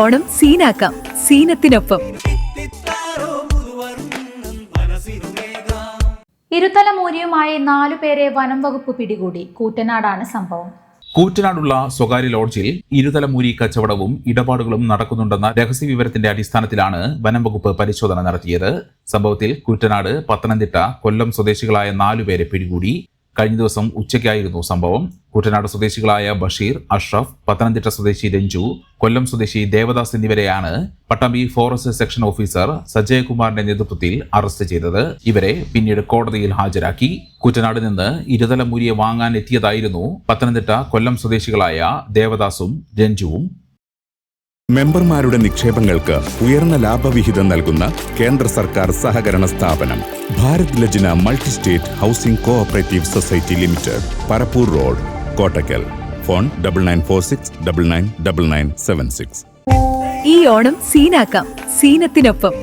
ഓണം സീനാക്കാം. സീനത്തിനൊപ്പം. ഇരുതല മൂരിയുമായി നാലുപേരെ വനം വകുപ്പ് പിടികൂടി. കൂറ്റനാടാണ് സംഭവം. കൂറ്റനാടുള്ള സ്വകാര്യ ലോഡ്ജിൽ ഇരുതലമൂരി കച്ചവടവും ഇടപാടുകളും നടക്കുന്നുണ്ടെന്ന രഹസ്യ വിവരത്തിന്റെ അടിസ്ഥാനത്തിലാണ് വനം വകുപ്പ് പരിശോധന നടത്തിയത്. സംഭവത്തിൽ കൂറ്റനാട് പത്തനംതിട്ട കൊല്ലം സ്വദേശികളായ നാലുപേരെ പിടികൂടി. കഴിഞ്ഞ ദിവസം ഉച്ചയ്ക്കായിരുന്നു സംഭവം. കുട്ടനാട് സ്വദേശികളായ ബഷീർ അഷ്റഫ് പത്തനംതിട്ട സ്വദേശി രഞ്ജു കൊല്ലം സ്വദേശി ദേവദാസ് എന്നിവരെയാണ് പട്ടാമ്പി ഫോറസ്റ്റ് സെക്ഷൻ ഓഫീസർ സജയകുമാറിന്റെ നേതൃത്വത്തിൽ അറസ്റ്റ് ചെയ്തത്. ഇവരെ പിന്നീട് കോടതിയിൽ ഹാജരാക്കി. കുറ്റനാട് നിന്ന് ഇരുതല മൂരിയെ വാങ്ങാൻ എത്തിയതായിരുന്നു പത്തനംതിട്ട കൊല്ലം സ്വദേശികളായ ദേവദാസും രഞ്ജുവും. മെമ്പർമാരുടെ നിക്ഷേപങ്ങൾക്ക് ഉയർന്ന ലാഭവിഹിതം നൽകുന്ന കേന്ദ്ര സർക്കാർ സഹകരണ സ്ഥാപനം. Bharat Lajna multi state housing cooperative society limited Parappur road Kottakkal. Phone double nine four six double nine double nine seven six ഈ ഓണം സീനാക്കാം. സീനത്തിനൊപ്പം.